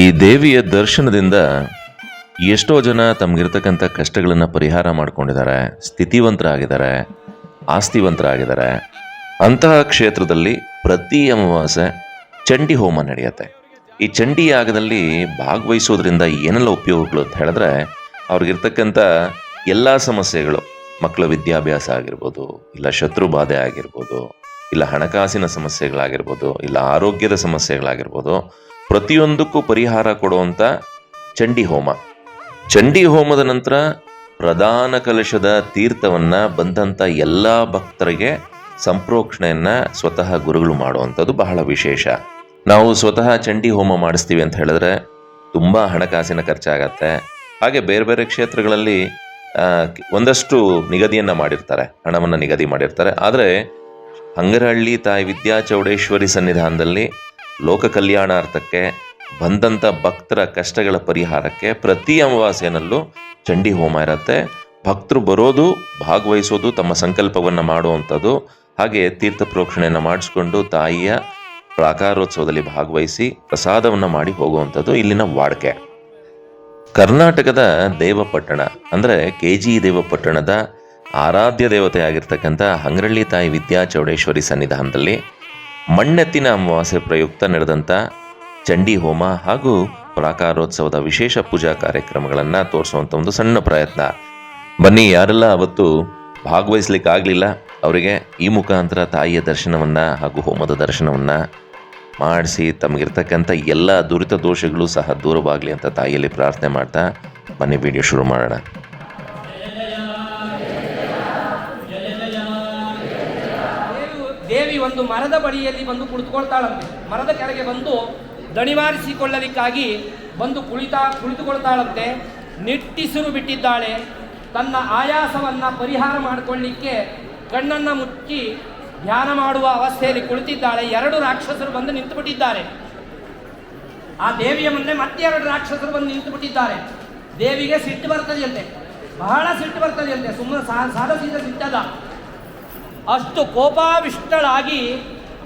ಈ ದೇವಿಯ ದರ್ಶನದಿಂದ ಎಷ್ಟೋ ಜನ ತಮಗಿರ್ತಕ್ಕಂಥ ಕಷ್ಟಗಳನ್ನು ಪರಿಹಾರ ಮಾಡ್ಕೊಂಡಿದ್ದಾರೆ, ಸ್ಥಿತಿವಂತರಾಗಿದ್ದಾರೆ, ಆಸ್ತಿವಂತರಾಗಿದ್ದಾರೆ. ಅಂತಹ ಕ್ಷೇತ್ರದಲ್ಲಿ ಪ್ರತಿ ಅಮಾವಾಸ್ಯೆ ಚಂಡಿ ಹೋಮ ನಡೆಯುತ್ತೆ. ಈ ಚಂಡಿ ಯಾಗದಲ್ಲಿ ಭಾಗವಹಿಸೋದ್ರಿಂದ ಏನೆಲ್ಲ ಉಪಯೋಗಗಳು ಅಂತ ಹೇಳಿದ್ರೆ, ಅವ್ರಿಗಿರ್ತಕ್ಕಂಥ ಎಲ್ಲ ಸಮಸ್ಯೆಗಳು, ಮಕ್ಕಳ ವಿದ್ಯಾಭ್ಯಾಸ ಆಗಿರ್ಬೋದು, ಇಲ್ಲ ಶತ್ರು ಬಾಧೆ ಆಗಿರ್ಬೋದು, ಇಲ್ಲ ಹಣಕಾಸಿನ ಸಮಸ್ಯೆಗಳಾಗಿರ್ಬೋದು, ಇಲ್ಲ ಆರೋಗ್ಯದ ಸಮಸ್ಯೆಗಳಾಗಿರ್ಬೋದು ಪ್ರತಿಯೊಂದಕ್ಕೂ ಪರಿಹಾರ ಕೊಡುವಂಥ ಚಂಡಿ ಹೋಮ. ಚಂಡಿ ಹೋಮದ ನಂತರ ಪ್ರಧಾನ ಕಲಶದ ತೀರ್ಥವನ್ನ ಬಂದಂಥ ಎಲ್ಲ ಭಕ್ತರಿಗೆ ಸಂಪ್ರೋಕ್ಷಣೆಯನ್ನು ಸ್ವತಃ ಗುರುಗಳು ಮಾಡುವಂಥದ್ದು ಬಹಳ ವಿಶೇಷ. ನಾವು ಸ್ವತಃ ಚಂಡಿ ಹೋಮ ಮಾಡಿಸ್ತೀವಿ ಅಂತ ಹೇಳಿದ್ರೆ ತುಂಬ ಹಣಕಾಸಿನ ಖರ್ಚಾಗತ್ತೆ. ಹಾಗೆ ಬೇರೆ ಬೇರೆ ಕ್ಷೇತ್ರಗಳಲ್ಲಿ ಒಂದಷ್ಟು ನಿಗದಿಯನ್ನ ಮಾಡಿರ್ತಾರೆ, ಹಣವನ್ನು ನಿಗದಿ ಮಾಡಿರ್ತಾರೆ. ಆದರೆ ಹಂಗರಹಳ್ಳಿ ತಾಯಿ ವಿದ್ಯಾ ಚೌಡೇಶ್ವರಿ ಸನ್ನಿಧಾನದಲ್ಲಿ ಲೋಕ ಕಲ್ಯಾಣಾರ್ಥಕ್ಕೆ ಬಂದಂಥ ಭಕ್ತರ ಕಷ್ಟಗಳ ಪರಿಹಾರಕ್ಕೆ ಪ್ರತಿ ಅಮಾವಾಸ್ಯನಲ್ಲೂ ಚಂಡಿ ಹೋಮ ಇರುತ್ತೆ. ಭಕ್ತರು ಬರೋದು, ಭಾಗವಹಿಸೋದು, ತಮ್ಮ ಸಂಕಲ್ಪವನ್ನು ಮಾಡುವಂಥದ್ದು. ಹಾಗೆ ತೀರ್ಥ ಪ್ರೋಕ್ಷಣೆಯನ್ನು ಮಾಡಿಸ್ಕೊಂಡು ತಾಯಿಯ ಪ್ರಾಕಾರೋತ್ಸವದಲ್ಲಿ ಭಾಗವಹಿಸಿ ಪ್ರಸಾದವನ್ನು ಮಾಡಿ ಹೋಗುವಂಥದ್ದು ಇಲ್ಲಿನ ವಾಡಿಕೆ. ಕರ್ನಾಟಕದ ದೇವಪಟ್ಟಣ ಅಂದರೆ ಕೆ ಜಿ ದೇವಪಟ್ಟಣದ ಆರಾಧ್ಯ ದೇವತೆ ಆಗಿರ್ತಕ್ಕಂಥ ಹಂಗ್ರಳ್ಳಿ ತಾಯಿ ವಿದ್ಯಾ ಚೌಡೇಶ್ವರಿ ಸನ್ನಿಧಾನದಲ್ಲಿ ಮಣ್ಣೆತ್ತಿನ ಅಮಾವಾಸ್ಯೆ ಪ್ರಯುಕ್ತ ನಡೆದಂಥ ಚಂಡಿ ಹೋಮ ಹಾಗೂ ಪ್ರಾಕಾರೋತ್ಸವದ ವಿಶೇಷ ಪೂಜಾ ಕಾರ್ಯಕ್ರಮಗಳನ್ನು ತೋರಿಸುವಂಥ ಒಂದು ಸಣ್ಣ ಪ್ರಯತ್ನ. ಬನ್ನಿ, ಯಾರೆಲ್ಲ ಅವತ್ತು ಭಾಗವಹಿಸ್ಲಿಕ್ಕೆ ಆಗಲಿಲ್ಲ ಅವರಿಗೆ ಈ ಮುಖಾಂತರ ತಾಯಿಯ ದರ್ಶನವನ್ನು ಹಾಗೂ ಹೋಮದ ದರ್ಶನವನ್ನು ಮಾಡಿಸಿ, ತಮಗಿರ್ತಕ್ಕಂಥ ಎಲ್ಲ ದುರಿತ ದೋಷಗಳು ಸಹ ದೂರವಾಗಲಿ ಅಂತ ತಾಯಿಯಲ್ಲಿ ಪ್ರಾರ್ಥನೆ ಮಾಡ್ತಾ ಬನ್ನಿ ವಿಡಿಯೋ ಶುರು ಮಾಡೋಣ. ಒಂದು ಮರದ ಬಳಿಯಲ್ಲಿ ಬಂದು ಕುಳಿತುಕೊಳ್ತಾಳಂತೆ. ಮರದ ಕೆಳಗೆ ಬಂದು ದಣಿವಾರಿಸಿಕೊಳ್ಳಲಿಕ್ಕಾಗಿ ಬಂದು ಕುಳಿತಾ ಕುಳಿತುಕೊಳ್ತಾಳಂತೆ. ನಿಟ್ಟಿಸಿರು ಬಿಟ್ಟಿದ್ದಾಳೆ. ತನ್ನ ಆಯಾಸವನ್ನು ಪರಿಹಾರ ಮಾಡಿಕೊಳ್ಳಿಕ್ಕೆ ಕಣ್ಣನ್ನು ಮುಚ್ಚಿ ಧ್ಯಾನ ಮಾಡುವ ಅವಸ್ಥೆಯಲ್ಲಿ ಕುಳಿತಿದ್ದಾಳೆ. ಎರಡು ರಾಕ್ಷಸರು ಬಂದು ನಿಂತುಬಿಟ್ಟಿದ್ದಾರೆ. ಆ ದೇವಿಯ ಮುಂದೆ ಮತ್ತೆ ಎರಡು ರಾಕ್ಷಸರು ಬಂದು ನಿಂತುಬಿಟ್ಟಿದ್ದಾರೆ. ದೇವಿಗೆ ಸಿಟ್ಟು ಬರ್ತದೆಯಂತೆ. ಬಹಳ ಸಿಟ್ಟು ಬರ್ತದೆಯಂತೆ. ಸುಮ್ಮನೆ ಸಾಧಿಸಿದ ಸೀದ ಸಿಟ್ಟದ. ಅಷ್ಟು ಕೋಪಾವಿಷ್ಟಳಾಗಿ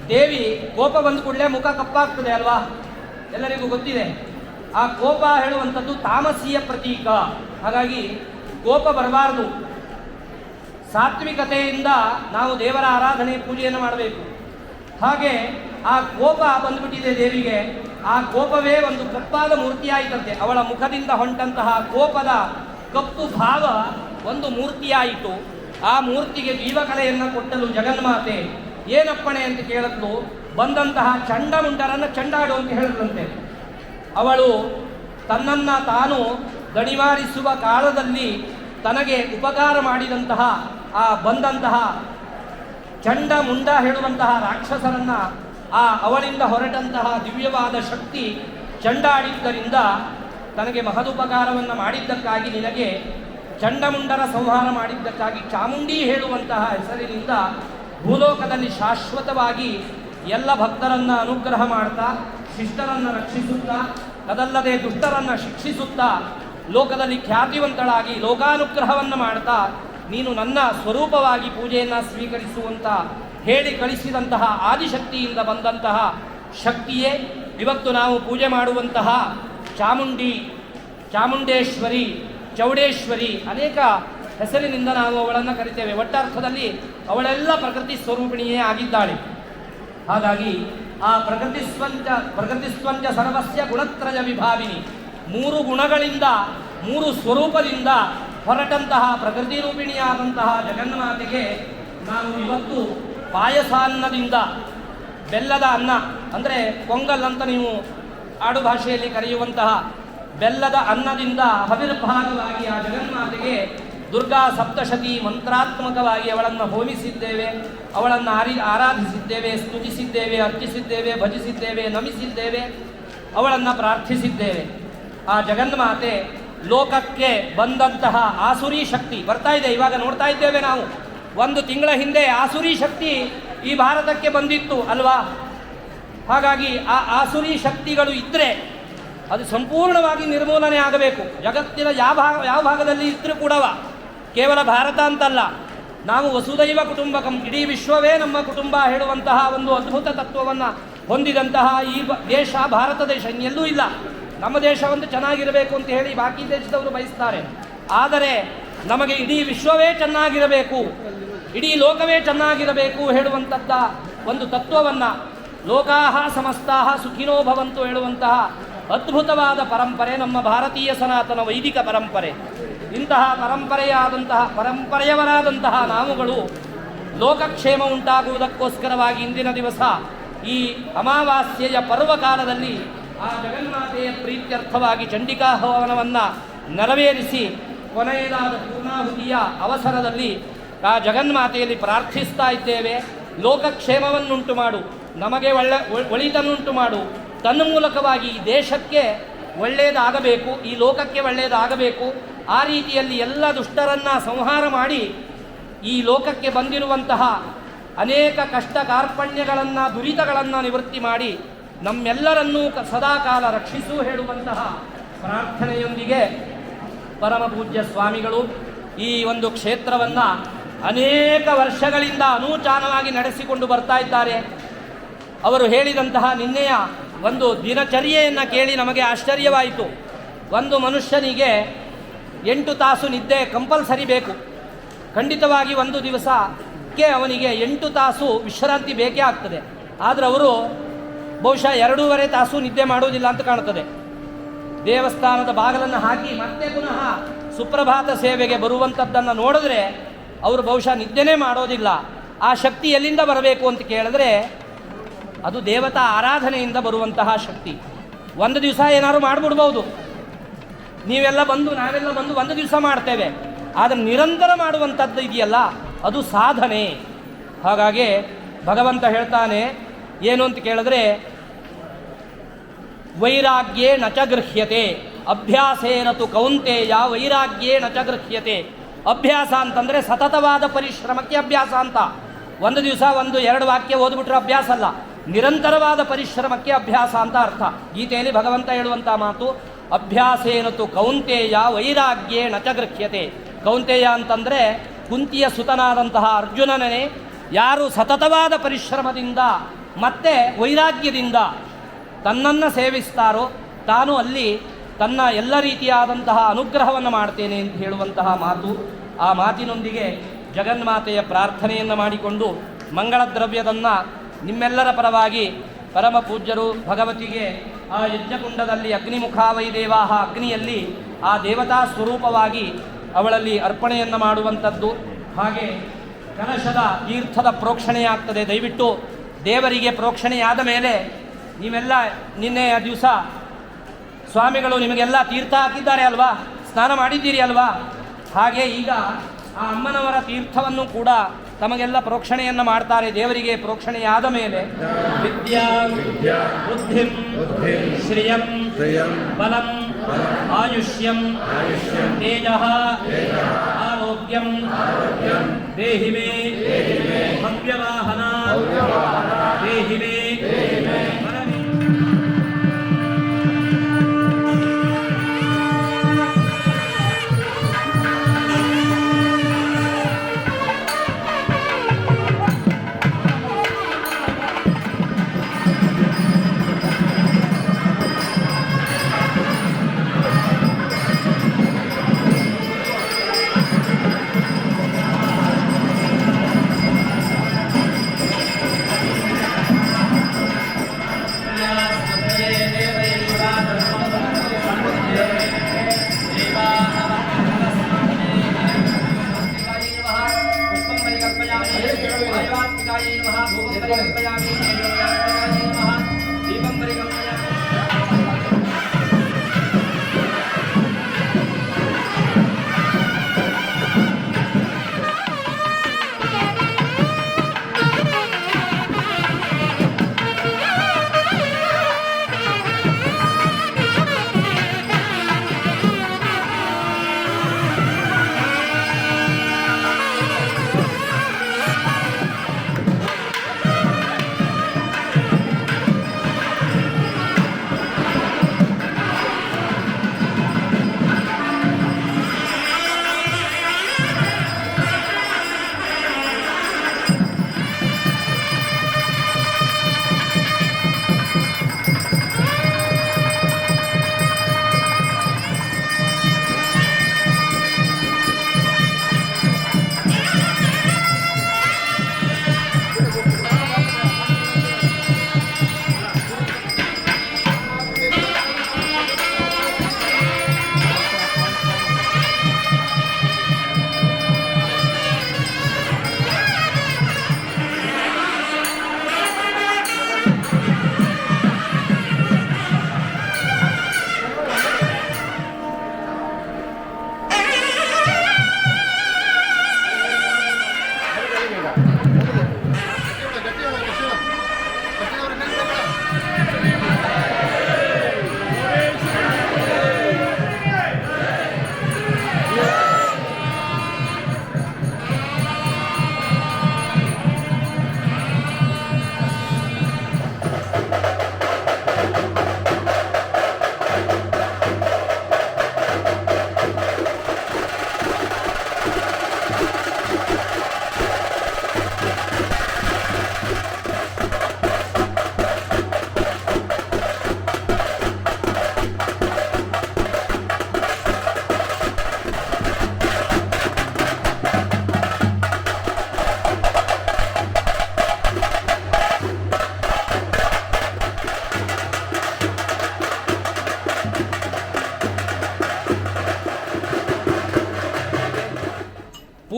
ದೇವಿ ಕೋಪ ಬಂದ ಕೂಡಲೇ ಮುಖ ಕಪ್ಪಾಗ್ತದೆ ಅಲ್ವಾ? ಎಲ್ಲರಿಗೂ ಗೊತ್ತಿದೆ. ಆ ಕೋಪ ಹೇಳುವಂಥದ್ದು ತಾಮಸೀಯ ಪ್ರತೀಕ. ಹಾಗಾಗಿ ಕೋಪ ಬರಬಾರದು. ಸಾತ್ವಿಕತೆಯಿಂದ ನಾವು ದೇವರ ಆರಾಧನೆ ಪೂಜೆಯನ್ನು ಮಾಡಬೇಕು. ಹಾಗೆ ಆ ಕೋಪ ಬಂದುಬಿಟ್ಟಿದೆ ದೇವಿಗೆ. ಆ ಕೋಪವೇ ಒಂದು ಕಪ್ಪಾದ ಮೂರ್ತಿಯಾಯಿತಂತೆ ಅವಳ ಮುಖದಿಂದ ಹೊಂಟಂತಹ ಕೋಪದ ಕಪ್ಪು ಭಾವ ಒಂದು ಮೂರ್ತಿಯಾಯಿತು. ಆ ಮೂರ್ತಿಗೆ ಜೀವಕಲೆಯನ್ನು ಕೊಟ್ಟಲು ಜಗನ್ಮಾತೆ. ಏನಪ್ಪಣೆ ಅಂತ ಕೇಳಿದ್ಲು, ಬಂದಂತಹ ಚಂಡಮುಂಡರನ್ನು ಚಂಡಾಡು ಅಂತ ಹೇಳಿದ್ರಂತೆ ಅವಳು ತನ್ನನ್ನು ತಾನು ಗಣಿವಾರಿಸುವ ಕಾಲದಲ್ಲಿ ತನಗೆ ಉಪಕಾರ ಮಾಡಿದಂತಹ ಆ ಬಂದಂತಹ ಚಂಡ ಮುಂಡ ಹೇಳುವಂತಹ ರಾಕ್ಷಸರನ್ನ ಆ ಅವಳಿಂದ ಹೊರಟಂತಹ ದಿವ್ಯವಾದ ಶಕ್ತಿ ಚಂಡಾಡಿದ್ದರಿಂದ ತನಗೆ ಮಹದುಪಕಾರವನ್ನು ಮಾಡಿದ್ದಕ್ಕಾಗಿ ನಿನಗೆ ಚಂಡಮುಂಡರ ಸಂಹಾರ ಮಾಡಿದ್ದಕ್ಕಾಗಿ ಚಾಮುಂಡಿ ಹೇಳುವಂತಹ ಹೆಸರಿನಿಂದ ಭೂಲೋಕದಲ್ಲಿ ಶಾಶ್ವತವಾಗಿ ಎಲ್ಲ ಭಕ್ತರನ್ನ ಅನುಗ್ರಹ ಮಾಡ್ತಾ, ಶಿಷ್ಟರನ್ನು ರಕ್ಷಿಸುತ್ತಾ, ಅದಲ್ಲದೆ ದುಷ್ಟರನ್ನು ಶಿಕ್ಷಿಸುತ್ತಾ, ಲೋಕದಲ್ಲಿ ಖ್ಯಾತಿವಂತಳಾಗಿ ಲೋಕಾನುಗ್ರಹವನ್ನು ಮಾಡ್ತಾ, ನೀನು ನನ್ನ ಸ್ವರೂಪವಾಗಿ ಪೂಜೆಯನ್ನು ಸ್ವೀಕರಿಸುವಂತ ಹೇಳಿ ಕಳಿಸಿದಂತಹ ಆದಿಶಕ್ತಿಯಿಂದ ಬಂದಂತಹ ಶಕ್ತಿಯೇ ಇವತ್ತು ನಾವು ಪೂಜೆ ಮಾಡುವಂತಹ ಚಾಮುಂಡಿ, ಚಾಮುಂಡೇಶ್ವರಿ ಚೌಡೇಶ್ವರಿ ಅನೇಕ ಹೆಸರಿನಿಂದ ನಾವು ಅವಳನ್ನು ಕರಿತೇವೆ. ಒಟ್ಟರ್ಥದಲ್ಲಿ ಅವಳೆಲ್ಲ ಪ್ರಕೃತಿ ಸ್ವರೂಪಿಣಿಯೇ ಆಗಿದ್ದಾಳೆ. ಹಾಗಾಗಿ ಆ ಪ್ರಕೃತಿ ಸ್ವಂಚ ಪ್ರಕೃತಿ ಸ್ವಂಚ ಸರ್ವಸ್ಯ ಗುಣತ್ರಯ ವಿಭಾವಿನಿ. ಮೂರು ಗುಣಗಳಿಂದ, ಮೂರು ಸ್ವರೂಪದಿಂದ ಹೊರಟಂತಹ ಪ್ರಕೃತಿ ರೂಪಿಣಿಯಾದಂತಹ ಜಗನ್ಮಾತೆಗೆ ನಾವು ಇವತ್ತು ಪಾಯಸಾನ್ನದಿಂದ ಬೆಲ್ಲದ ಅನ್ನ, ಅಂದರೆ ಪೊಂಗಲ್ ಅಂತ ನೀವು ಆಡು ಭಾಷೆಯಲ್ಲಿ ಕರೆಯುವಂತಹ ಬೆಲ್ಲದ ಅನ್ನದಿಂದ ಹವಿರ್ಭಾಗವಾಗಿ ಆ ಜಗನ್ಮಾತೆಗೆ ದುರ್ಗಾ ಸಪ್ತಶತಿ ಮಂತ್ರಾತ್ಮಕವಾಗಿ ಅವಳನ್ನು ಹೋಮಿಸಿದ್ದೇವೆ, ಅವಳನ್ನು ಆರಿ, ಆರಾಧಿಸಿದ್ದೇವೆ, ಸ್ತುತಿಸಿದ್ದೇವೆ, ಅರ್ಚಿಸಿದ್ದೇವೆ, ಭಜಿಸಿದ್ದೇವೆ, ನಮಿಸಿದ್ದೇವೆ, ಅವಳನ್ನು ಪ್ರಾರ್ಥಿಸಿದ್ದೇವೆ. ಆ ಜಗನ್ಮಾತೆ ಲೋಕಕ್ಕೆ ಬಂದಂತಹ ಆಸುರಿ ಶಕ್ತಿ ಬರ್ತಾ ಇದೆ. ಇವಾಗ ನೋಡ್ತಾ ಇದ್ದೇವೆ ನಾವು. ಒಂದು ತಿಂಗಳ ಹಿಂದೆ ಆಸುರಿ ಶಕ್ತಿ ಈ ಭಾರತಕ್ಕೆ ಬಂದಿತ್ತು ಅಲ್ವಾ? ಹಾಗಾಗಿ ಆ ಆಸುರಿ ಶಕ್ತಿಗಳು ಇದ್ದರೆ ಅದು ಸಂಪೂರ್ಣವಾಗಿ ನಿರ್ಮೂಲನೆ ಆಗಬೇಕು. ಜಗತ್ತಿನ ಯಾವ ಭಾಗ, ಯಾವ ಭಾಗದಲ್ಲಿ ಇದ್ದರೂ ಕೂಡವ ಕೇವಲ ಭಾರತ ಅಂತಲ್ಲ. ನಾವು ವಸುದೈವ ಕುಟುಂಬಕಂ, ಇಡೀ ವಿಶ್ವವೇ ನಮ್ಮ ಕುಟುಂಬ ಹೇಳುವಂತಹ ಒಂದು ಅದ್ಭುತ ತತ್ವವನ್ನು ಹೊಂದಿದಂತಹ ಈ ದೇಶ, ಭಾರತ ದೇಶ ಇನ್ನೆಲ್ಲೂ ಇಲ್ಲ. ನಮ್ಮ ದೇಶ ಒಂದು ಚೆನ್ನಾಗಿರಬೇಕು ಅಂತ ಹೇಳಿ ಬಾಕಿ ದೇಶದವರು ಬಯಸ್ತಾರೆ. ಆದರೆ ನಮಗೆ ಇಡೀ ವಿಶ್ವವೇ ಚೆನ್ನಾಗಿರಬೇಕು, ಇಡೀ ಲೋಕವೇ ಚೆನ್ನಾಗಿರಬೇಕು ಹೇಳುವಂಥದ್ದ ಒಂದು ತತ್ವವನ್ನು ಲೋಕಾಹ ಸಮಸ್ತಾಹ ಸುಖಿನೋ ಭವಂತು ಹೇಳುವಂತಹ ಅದ್ಭುತವಾದ ಪರಂಪರೆ ನಮ್ಮ ಭಾರತೀಯ ಸನಾತನ ವೈದಿಕ ಪರಂಪರೆ. ಇಂತಹ ಪರಂಪರೆಯಾದಂತಹ ಪರಂಪರೆಯವರಾದಂತಹ ನಾವುಗಳು ಲೋಕಕ್ಷೇಮ ಉಂಟಾಗುವುದಕ್ಕೋಸ್ಕರವಾಗಿ ಇಂದಿನ ದಿವಸ ಈ ಅಮಾವಾಸ್ಯೆಯ ಪರ್ವಕಾಲದಲ್ಲಿ ಆ ಜಗನ್ಮಾತೆಯ ಪ್ರೀತ್ಯರ್ಥವಾಗಿ ಚಂಡಿಕಾ ಹವನವನ್ನು ನೆರವೇರಿಸಿ ಕೊನೆಯದಾದ ಪೂರ್ಣಾಹುತಿಯ ಅವಸರದಲ್ಲಿ ಆ ಜಗನ್ಮಾತೆಯಲ್ಲಿ ಪ್ರಾರ್ಥಿಸ್ತಾ ಇದ್ದೇವೆ. ಲೋಕಕ್ಷೇಮವನ್ನುಂಟು ಮಾಡು. ನಮಗೆ ಒಳ್ಳೆ ಒಳಿತನ್ನುಂಟು ಮಾಡು. ತನ್ನ ಮೂಲಕವಾಗಿ ಈ ದೇಶಕ್ಕೆ ಒಳ್ಳೆಯದಾಗಬೇಕು ಈ ಲೋಕಕ್ಕೆ ಒಳ್ಳೆಯದಾಗಬೇಕು ಆ ರೀತಿಯಲ್ಲಿ ಎಲ್ಲ ದುಷ್ಟರನ್ನು ಸಂಹಾರ ಮಾಡಿ ಈ ಲೋಕಕ್ಕೆ ಬಂದಿರುವಂತಹ ಅನೇಕ ಕಷ್ಟ ಕಾರ್ಪಣ್ಯಗಳನ್ನು ದುರಿತಗಳನ್ನು ನಿವೃತ್ತಿ ಮಾಡಿ ನಮ್ಮೆಲ್ಲರನ್ನೂ ಸದಾಕಾಲ ರಕ್ಷಿಸು ಹೇಳುವಂತಹ ಪ್ರಾರ್ಥನೆಯೊಂದಿಗೆ ಪರಮಪೂಜ್ಯ ಸ್ವಾಮಿಗಳು ಈ ಒಂದು ಕ್ಷೇತ್ರವನ್ನು ಅನೇಕ ವರ್ಷಗಳಿಂದ ಅನೂಚಾನವಾಗಿ ನಡೆಸಿಕೊಂಡು ಬರ್ತಾ ಇದ್ದಾರೆ. ಅವರು ಹೇಳಿದಂತಹ ನಿನ್ನೆಯ ಒಂದು ದಿನಚರ್ಯೆಯನ್ನು ಕೇಳಿ ನಮಗೆ ಆಶ್ಚರ್ಯವಾಯಿತು. ಒಂದು ಮನುಷ್ಯನಿಗೆ ಎಂಟು ತಾಸು ನಿದ್ದೆ ಕಂಪಲ್ಸರಿ ಬೇಕು. ಖಂಡಿತವಾಗಿ ಒಂದು ದಿವಸಕ್ಕೆ ಅವನಿಗೆ ಎಂಟು ತಾಸು ವಿಶ್ರಾಂತಿ ಬೇಕೇ ಆಗ್ತದೆ. ಆದರೆ ಅವರು ಬಹುಶಃ ಎರಡೂವರೆ ತಾಸು ನಿದ್ದೆ ಮಾಡುವುದಿಲ್ಲ ಅಂತ ಕಾಣುತ್ತದೆ. ದೇವಸ್ಥಾನದ ಬಾಗಿಲನ್ನು ಹಾಕಿ ಮತ್ತೆ ಪುನಃ ಸುಪ್ರಭಾತ ಸೇವೆಗೆ ಬರುವಂಥದ್ದನ್ನು ನೋಡಿದ್ರೆ ಅವರು ಬಹುಶಃ ನಿದ್ದೆನೇ ಮಾಡೋದಿಲ್ಲ. ಆ ಶಕ್ತಿ ಎಲ್ಲಿಂದ ಬರಬೇಕು ಅಂತ ಕೇಳಿದ್ರೆ ಅದು ದೇವತಾ ಆರಾಧನೆಯಿಂದ ಬರುವಂತಹ ಶಕ್ತಿ. ಒಂದು ದಿವಸ ಏನಾದ್ರು ಮಾಡಿಬಿಡ್ಬೋದು. ನೀವೆಲ್ಲ ಬಂದು, ನಾವೆಲ್ಲ ಬಂದು ಒಂದು ದಿವಸ ಮಾಡ್ತೇವೆ. ಆದರೆ ನಿರಂತರ ಮಾಡುವಂಥದ್ದು ಇದೆಯಲ್ಲ, ಅದು ಸಾಧನೆ. ಹಾಗಾಗಿ ಭಗವಂತ ಹೇಳ್ತಾನೆ, ಏನು ಅಂತ ಕೇಳಿದ್ರೆ, ವೈರಾಗ್ಯೇ ನಚ ಗೃಹ್ಯತೆ. ಅಭ್ಯಾಸೇನತು ಕೌಂತೆಯ ವೈರಾಗ್ಯೇ ನಚ ಗೃಹ್ಯತೆ. ಅಭ್ಯಾಸ ಅಂತಂದರೆ ಸತತವಾದ ಪರಿಶ್ರಮಕ್ಕೆ ಅಭ್ಯಾಸ ಅಂತ. ಒಂದು ದಿವಸ ಒಂದು, ಎರಡು ವಾಕ್ಯ ಓದ್ಬಿಟ್ರೆ ಅಭ್ಯಾಸ ಅಲ್ಲ. ನಿರಂತರವಾದ ಪರಿಶ್ರಮಕ್ಕೆ ಅಭ್ಯಾಸ ಅಂತ ಅರ್ಥ. ಗೀತೆಯಲ್ಲಿ ಭಗವಂತ ಹೇಳುವಂಥ ಮಾತು ಅಭ್ಯಾಸೇನತು ಕೌಂತೆಯ ವೈರಾಗ್ಯೇ ನಚಗೃಹ್ಯತೆ ಕೌಂತೆಯ ಅಂತಂದರೆ ಕುಂತಿಯ ಸುತನಾದಂತಹ ಅರ್ಜುನನೇ ಯಾರು ಸತತವಾದ ಪರಿಶ್ರಮದಿಂದ ಮತ್ತೆ ವೈರಾಗ್ಯದಿಂದ ತನ್ನನ್ನು ಸೇವಿಸ್ತಾರೋ, ತಾನು ಅಲ್ಲಿ ತನ್ನ ಎಲ್ಲ ರೀತಿಯಾದಂತಹ ಅನುಗ್ರಹವನ್ನು ಮಾಡ್ತೇನೆ ಅಂತ ಹೇಳುವಂತಹ ಮಾತು. ಆ ಮಾತಿನೊಂದಿಗೆ ಜಗನ್ಮಾತೆಯ ಪ್ರಾರ್ಥನೆಯನ್ನು ಮಾಡಿಕೊಂಡು ಮಂಗಳ ದ್ರವ್ಯದನ್ನು ನಿಮ್ಮೆಲ್ಲರ ಪರವಾಗಿ ಪರಮ ಪೂಜ್ಯರು ಭಗವತಿಗೆ ಆ ಯಜ್ಞಕುಂಡದಲ್ಲಿ ಅಗ್ನಿಮುಖಾವೈ ದೇವಾಹ ಅಗ್ನಿಯಲ್ಲಿ ಆ ದೇವತಾ ಸ್ವರೂಪವಾಗಿ ಅವಳಲ್ಲಿ ಅರ್ಪಣೆಯನ್ನು ಮಾಡುವಂಥದ್ದು. ಹಾಗೆ ಕಲಶದ ತೀರ್ಥದ ಪ್ರೋಕ್ಷಣೆಯಾಗ್ತದೆ. ದಯವಿಟ್ಟು ದೇವರಿಗೆ ಪ್ರೋಕ್ಷಣೆಯಾದ ಮೇಲೆ ನೀವೆಲ್ಲ ನಿನ್ನೆಯ ದಿವಸ ಸ್ವಾಮಿಗಳು ನಿಮಗೆಲ್ಲ ತೀರ್ಥ ಹಾಕಿದ್ದಾರೆ ಅಲ್ವಾ? ಸ್ನಾನ ಮಾಡಿದ್ದೀರಿ ಅಲ್ವಾ? ಹಾಗೆ ಈಗ ಆ ಅಮ್ಮನವರ ತೀರ್ಥವನ್ನು ಕೂಡ ತಮಗೆಲ್ಲ ಪ್ರೋಕ್ಷಣೆಯನ್ನು ಮಾಡ್ತಾರೆ ದೇವರಿಗೆ ಪ್ರೋಕ್ಷಣೆಯಾದ ಮೇಲೆ ವಿದ್ಯಾ ಬುದ್ಧಿಂ ಶ್ರಿಯಂ ಬಲಂ ಆಯುಷ್ಯಂ ತೇಜ ಆರೋಗ್ಯಂ ದೇಹಿ ಮೇ ಭವ್ಯವಾಹನ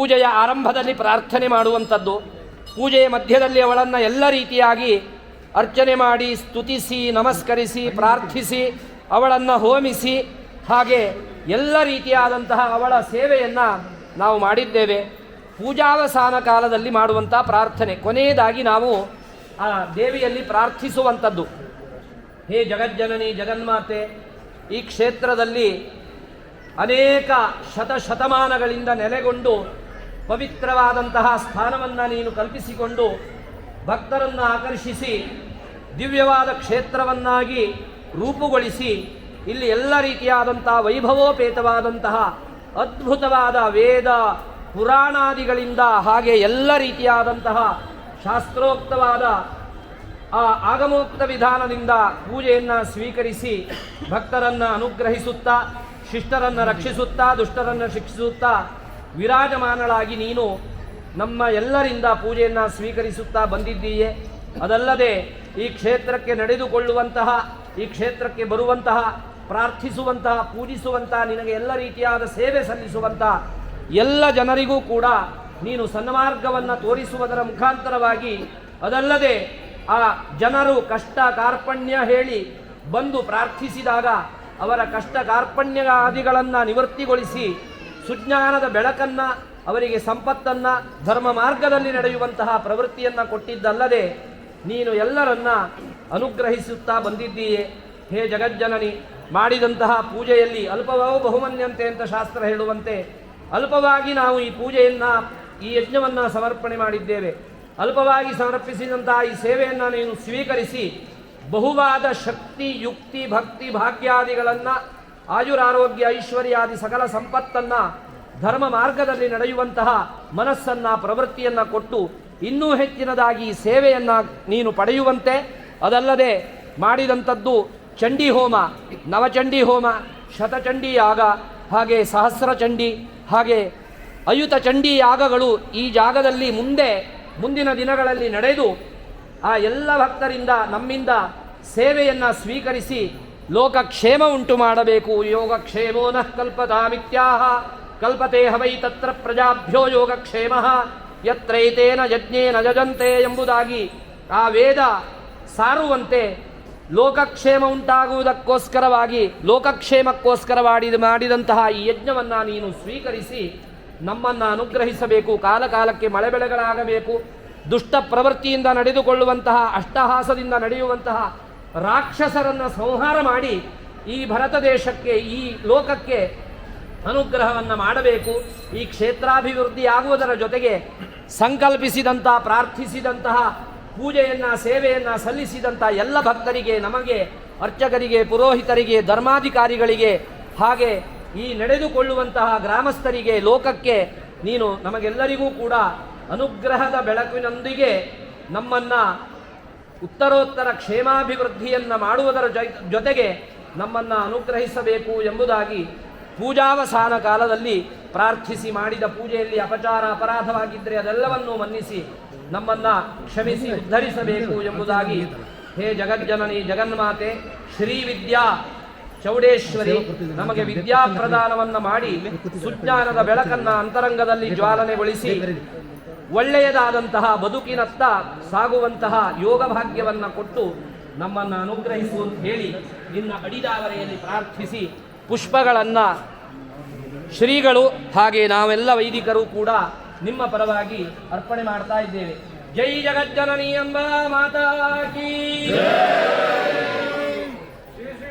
ಪೂಜೆಯ ಆರಂಭದಲ್ಲಿ ಪ್ರಾರ್ಥನೆ ಮಾಡುವಂಥದ್ದು. ಪೂಜೆಯ ಮಧ್ಯದಲ್ಲಿ ಅವಳನ್ನು ಎಲ್ಲ ರೀತಿಯಾಗಿ ಅರ್ಚನೆ ಮಾಡಿ, ಸ್ತುತಿಸಿ, ನಮಸ್ಕರಿಸಿ, ಪ್ರಾರ್ಥಿಸಿ, ಅವಳನ್ನು ಹೋಮಿಸಿ, ಹಾಗೆ ಎಲ್ಲ ರೀತಿಯಾದಂತಹ ಅವಳ ಸೇವೆಯನ್ನು ನಾವು ಮಾಡಿದ್ದೇವೆ. ಪೂಜಾವಸಾನ ಕಾಲದಲ್ಲಿ ಮಾಡುವಂಥ ಪ್ರಾರ್ಥನೆ. ಕೊನೆಯದಾಗಿ ನಾವು ಆ ದೇವಿಯಲ್ಲಿ ಪ್ರಾರ್ಥಿಸುವಂಥದ್ದು. ಹೇ ಜಗಜ್ಜನನಿ, ಜಗನ್ಮಾತೆ, ಈ ಕ್ಷೇತ್ರದಲ್ಲಿ ಅನೇಕ ಶತಶತಮಾನಗಳಿಂದ ನೆಲೆಗೊಂಡು ಪವಿತ್ರವಾದಂತಹ ಸ್ಥಾನವನ್ನು ನೀನು ಕಲ್ಪಿಸಿಕೊಂಡು ಭಕ್ತರನ್ನು ಆಕರ್ಷಿಸಿ ದಿವ್ಯವಾದ ಕ್ಷೇತ್ರವನ್ನಾಗಿ ರೂಪುಗೊಳಿಸಿ ಇಲ್ಲಿ ಎಲ್ಲ ರೀತಿಯಾದಂತಹ ವೈಭವೋಪೇತವಾದಂತಹ ಅದ್ಭುತವಾದ ವೇದ ಪುರಾಣಾದಿಗಳಿಂದ ಹಾಗೆ ಎಲ್ಲ ರೀತಿಯಾದಂತಹ ಶಾಸ್ತ್ರೋಕ್ತವಾದ ಆ ಆಗಮೋಕ್ತ ವಿಧಾನದಿಂದ ಪೂಜೆಯನ್ನು ಸ್ವೀಕರಿಸಿ ಭಕ್ತರನ್ನು ಅನುಗ್ರಹಿಸುತ್ತಾ, ಶಿಷ್ಟರನ್ನು ರಕ್ಷಿಸುತ್ತಾ, ದುಷ್ಟರನ್ನು ಶಿಕ್ಷಿಸುತ್ತಾ ವಿರಾಜಮಾನಳಾಗಿ ನೀನು ನಮ್ಮ ಎಲ್ಲರಿಂದ ಪೂಜೆಯನ್ನು ಸ್ವೀಕರಿಸುತ್ತಾ ಬಂದಿದ್ದೀಯೆ. ಅದಲ್ಲದೆ ಈ ಕ್ಷೇತ್ರಕ್ಕೆ ನಡೆದುಕೊಳ್ಳುವಂತಹ, ಈ ಕ್ಷೇತ್ರಕ್ಕೆ ಬರುವಂತಹ, ಪ್ರಾರ್ಥಿಸುವಂತಹ, ಪೂಜಿಸುವಂತಹ, ನಿನಗೆ ಎಲ್ಲ ರೀತಿಯಾದ ಸೇವೆ ಸಲ್ಲಿಸುವಂತಹ ಎಲ್ಲ ಜನರಿಗೂ ಕೂಡ ನೀನು ಸನ್ಮಾರ್ಗವನ್ನು ತೋರಿಸುವುದರ ಮುಖಾಂತರವಾಗಿ, ಅದಲ್ಲದೆ ಆ ಜನರು ಕಷ್ಟ ಕಾರ್ಪಣ್ಯ ಹೇಳಿ ಬಂದು ಪ್ರಾರ್ಥಿಸಿದಾಗ ಅವರ ಕಷ್ಟ ಕಾರ್ಪಣ್ಯಾದಿಗಳನ್ನು ನಿವೃತ್ತಿಗೊಳಿಸಿ ಸುಜ್ಞಾನದ ಬೆಳಕನ್ನು, ಅವರಿಗೆ ಸಂಪತ್ತನ್ನು, ಧರ್ಮ ಮಾರ್ಗದಲ್ಲಿ ನಡೆಯುವಂತಹ ಪ್ರವೃತ್ತಿಯನ್ನು ಕೊಟ್ಟಿದ್ದಲ್ಲದೆ, ನೀನು ಎಲ್ಲರನ್ನ ಅನುಗ್ರಹಿಸುತ್ತಾ ಬಂದಿದ್ದೀಯೆ. ಹೇ ಜಗಜ್ಜನನಿ, ಮಾಡಿದಂತಹ ಪೂಜೆಯಲ್ಲಿ ಅಲ್ಪವೋ ಬಹುಮನ್ಯಂತೆ ಅಂತ ಶಾಸ್ತ್ರ ಹೇಳುವಂತೆ, ಅಲ್ಪವಾಗಿ ನಾವು ಈ ಪೂಜೆಯನ್ನು, ಈ ಯಜ್ಞವನ್ನು ಸಮರ್ಪಣೆ ಮಾಡಿದ್ದೇವೆ. ಅಲ್ಪವಾಗಿ ಸಮರ್ಪಿಸಿದಂತಹ ಈ ಸೇವೆಯನ್ನು ನೀನು ಸ್ವೀಕರಿಸಿ, ಬಹುವಾದ ಶಕ್ತಿ, ಯುಕ್ತಿ, ಭಕ್ತಿ, ಭಾಗ್ಯಾದಿಗಳನ್ನು ಆಯುರಾರೋಗ್ಯ ಐಶ್ವರ್ಯಾದಿ ಸಕಲ ಸಂಪತ್ತನ್ನು ಧರ್ಮ ಮಾರ್ಗದಲ್ಲಿ ನಡೆಯುವಂತಹ ಮನಸ್ಸನ್ನು, ಪ್ರವೃತ್ತಿಯನ್ನು ಕೊಟ್ಟು ಇನ್ನೂ ಹೆಚ್ಚಿನದಾಗಿ ಸೇವೆಯನ್ನು ನೀನು ಪಡೆಯುವಂತೆ. ಅದಲ್ಲದೆ ಮಾಡಿದಂಥದ್ದು ಚಂಡಿ ಹೋಮ ನವಚಂಡಿ ಹೋಮ ಶತಚಂಡಿ ಯಾಗ, ಹಾಗೆ ಸಹಸ್ರ ಚಂಡಿ ಹಾಗೆ ಅಯುತ ಚಂಡಿ ಯಾಗಗಳು ಈ ಜಾಗದಲ್ಲಿ ಮುಂದೆ, ಮುಂದಿನ ದಿನಗಳಲ್ಲಿ ನಡೆದು ಆ ಎಲ್ಲ ಭಕ್ತರಿಂದ ನಮ್ಮಿಂದ ಸೇವೆಯನ್ನು ಸ್ವೀಕರಿಸಿ ಲೋಕಕ್ಷೇಮ ಉಂಟು ಮಾಡಬೇಕು. ಯೋಗಕ್ಷೇಮೋ ನಃ ಕಲ್ಪತಾಮಿತ್ಯಾಹ. ಕಲ್ಪತೆ ಹವೈ ತತ್ರ ಪ್ರಜಾಭ್ಯೋ ಯೋಗಕ್ಷೇಮ. ಯತ್ರೈತೇನ ಯಜ್ಞೇನ ಜಜಂತೆ ಎಂಬುದಾಗಿ ಆ ವೇದ ಸಾರುವಂತೆ ಲೋಕಕ್ಷೇಮ ಉಂಟಾಗುವುದಕ್ಕೋಸ್ಕರವಾಗಿ ಲೋಕಕ್ಷೇಮಕ್ಕೋಸ್ಕರ ಮಾಡಿದ ಮಾಡಿದಂತಹ ಈ ಯಜ್ಞವನ್ನು ನೀನು ಸ್ವೀಕರಿಸಿ ನಮ್ಮನ್ನು ಅನುಗ್ರಹಿಸಬೇಕು. ಕಾಲಕಾಲಕ್ಕೆ ಮಳೆ ಬೆಳೆಗಳಾಗಬೇಕು ದುಷ್ಟ ಪ್ರವೃತ್ತಿಯಿಂದ ನಡೆದುಕೊಳ್ಳುವಂತಹ, ಅಷ್ಟಹಾಸದಿಂದ ನಡೆಯುವಂತಹ ರಾಕ್ಷಸರನ್ನು ಸಂಹಾರ ಮಾಡಿ ಈ ಭರತ ದೇಶಕ್ಕೆ, ಈ ಲೋಕಕ್ಕೆ ಅನುಗ್ರಹವನ್ನು ಮಾಡಬೇಕು. ಈ ಕ್ಷೇತ್ರಾಭಿವೃದ್ಧಿ ಆಗುವುದರ ಜೊತೆಗೆ ಸಂಕಲ್ಪಿಸಿದಂತಹ, ಪ್ರಾರ್ಥಿಸಿದಂತಹ ಪೂಜೆಯನ್ನು, ಸೇವೆಯನ್ನು ಸಲ್ಲಿಸಿದಂಥ ಎಲ್ಲ ಭಕ್ತರಿಗೆ, ನಮಗೆ ಅರ್ಚಕರಿಗೆ, ಪುರೋಹಿತರಿಗೆ, ಧರ್ಮಾಧಿಕಾರಿಗಳಿಗೆ ಹಾಗೆ ಈ ನಡೆದುಕೊಳ್ಳುವಂತಹ ಗ್ರಾಮಸ್ಥರಿಗೆ, ಲೋಕಕ್ಕೆ ನೀನು ನಮಗೆಲ್ಲರಿಗೂ ಕೂಡ ಅನುಗ್ರಹದ ಬೆಳಕಿನೊಂದಿಗೆ ನಮ್ಮನ್ನು ಉತ್ತರೋತ್ತರ ಕ್ಷೇಮಾಭಿವೃದ್ಧಿಯನ್ನು ಮಾಡುವುದರ ಜೊತೆಗೆ ನಮ್ಮನ್ನು ಅನುಗ್ರಹಿಸಬೇಕು ಎಂಬುದಾಗಿ ಪೂಜಾವಸಾನ ಕಾಲದಲ್ಲಿ ಪ್ರಾರ್ಥಿಸಿ ಮಾಡಿದ ಪೂಜೆಯಲ್ಲಿ ಅಪಚಾರ ಅಪರಾಧವಾಗಿದ್ದರೆ ಅದೆಲ್ಲವನ್ನೂ ಮನ್ನಿಸಿ ನಮ್ಮನ್ನು ಕ್ಷಮಿಸಿ ಉದ್ಧರಿಸಬೇಕು ಎಂಬುದಾಗಿ ಹೇ ಜಗಜ್ಜನನಿ ಜಗನ್ಮಾತೆ ಶ್ರೀವಿದ್ಯಾ ಚೌಡೇಶ್ವರಿ, ನಮಗೆ ವಿದ್ಯಾ ಪ್ರದಾನವನ್ನು ಮಾಡಿ ಸುಜ್ಞಾನದ ಬೆಳಕನ್ನ ಅಂತರಂಗದಲ್ಲಿ ಜ್ವಾಲನೆಗೊಳಿಸಿ ಒಳ್ಳೆಯದಾದಂತಹ ಬದುಕಿನತ್ತ ಸಾಗುವಂತಹ ಯೋಗ ಭಾಗ್ಯವನ್ನು ಕೊಟ್ಟು ನಮ್ಮನ್ನು ಅನುಗ್ರಹಿಸು ಅಂತ ಹೇಳಿ ನಿನ್ನ ಅಡಿದಾವರೆಯಲ್ಲಿ ಪ್ರಾರ್ಥಿಸಿ ಪುಷ್ಪಗಳನ್ನು ಶ್ರೀಗಳು ಹಾಗೆ ನಾವೆಲ್ಲ ವೈದಿಕರು ಕೂಡ ನಿಮ್ಮ ಪರವಾಗಿ ಅರ್ಪಣೆ ಮಾಡ್ತಾ ಇದ್ದೇವೆ. ಜೈ ಜಗಜ್ಜನನಿ ಎಂಬ ಮಾತಾಕಿ ಶ್ರೀ ಶ್ರೀ